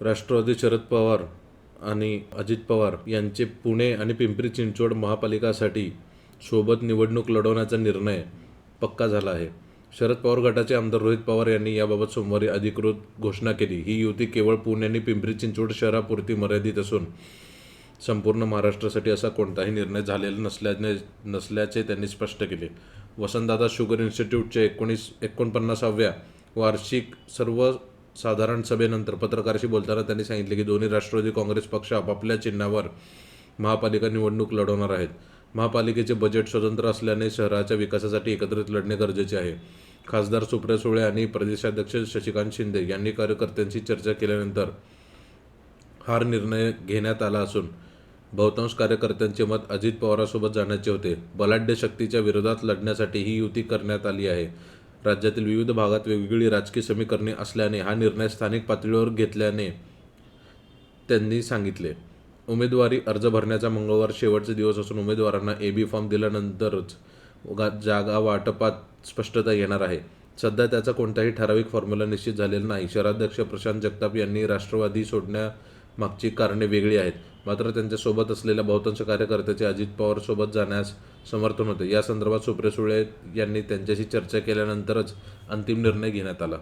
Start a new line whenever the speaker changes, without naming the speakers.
राष्ट्रवादी शरद पवार आणि अजित पवार यांचे पुणे आणि पिंपरी चिंचवड महापालिकासाठी सोबत निवडणूक लढवण्याचा निर्णय पक्का झाला आहे. शरद पवार गटाचे आमदार रोहित पवार यांनी याबाबत सोमवारी अधिकृत घोषणा केली. ही युती केवळ पुणे आणि पिंपरी चिंचवड शहरापुरती मर्यादित असून संपूर्ण महाराष्ट्रासाठी असा कोणताही निर्णय झालेला नसल्याने नसल्याचे त्यांनी स्पष्ट केले. वसंतदादा शुगर इन्स्टिट्यूटच्या एकोणीस एकोणपन्नासाव्या वार्षिक सर्व साधारण सभेनंतर पत्रकाराशी बोलताना त्यांनी सांगितले की दोन्ही राष्ट्रवादी काँग्रेस पक्ष आपापल्या चिन्हावर महापालिका निवडणूक लढवणार आहेत. महापालिकेचे बजेट स्वतंत्र असल्याने शहराच्या विकासासाठी एकत्रित लढणे गरजेचे आहे. खासदार सुप्रिया सुळे आणि प्रदेशाध्यक्ष शशिकांत शिंदे यांनी कार्यकर्त्यांशी चर्चा केल्यानंतर हा निर्णय घेण्यात आला असून बहुतांश कार्यकर्त्यांचे मत अजित पवारांसोबत जाण्याचे होते. बलाढ्य शक्तीच्या विरोधात लढण्यासाठी ही युती करण्यात आली आहे. राज्यातील विविध भागात वेगवेगळी राजकीय समीकरणे असल्याने हा निर्णय स्थानिक पातळीवर घेतल्याने त्यांनी सांगितले. उमेदवारी अर्ज भरण्याचा मंगळवार शेवटचे दिवस असून उमेदवारांना ए बी फॉर्म दिल्यानंतरच जागा वाटपात स्पष्टता येणार आहे. सध्या त्याचा कोणताही ठराविक फॉर्म्युला निश्चित झालेला नाही. शहराध्यक्ष प्रशांत जगताप यांनी राष्ट्रवादी सोडण्यामागची कारणे वेगळी आहेत. मात्र त्यांच्यासोबत असलेल्या बहुतांश कार्यकर्त्याचे अजित पवारसोबत जाण्यास समर्थन होते. या संदर्भात सुप्रिया सुळे यांनी त्यांच्याशी चर्चा केल्यानंतरच अंतिम निर्णय घेण्यात आला.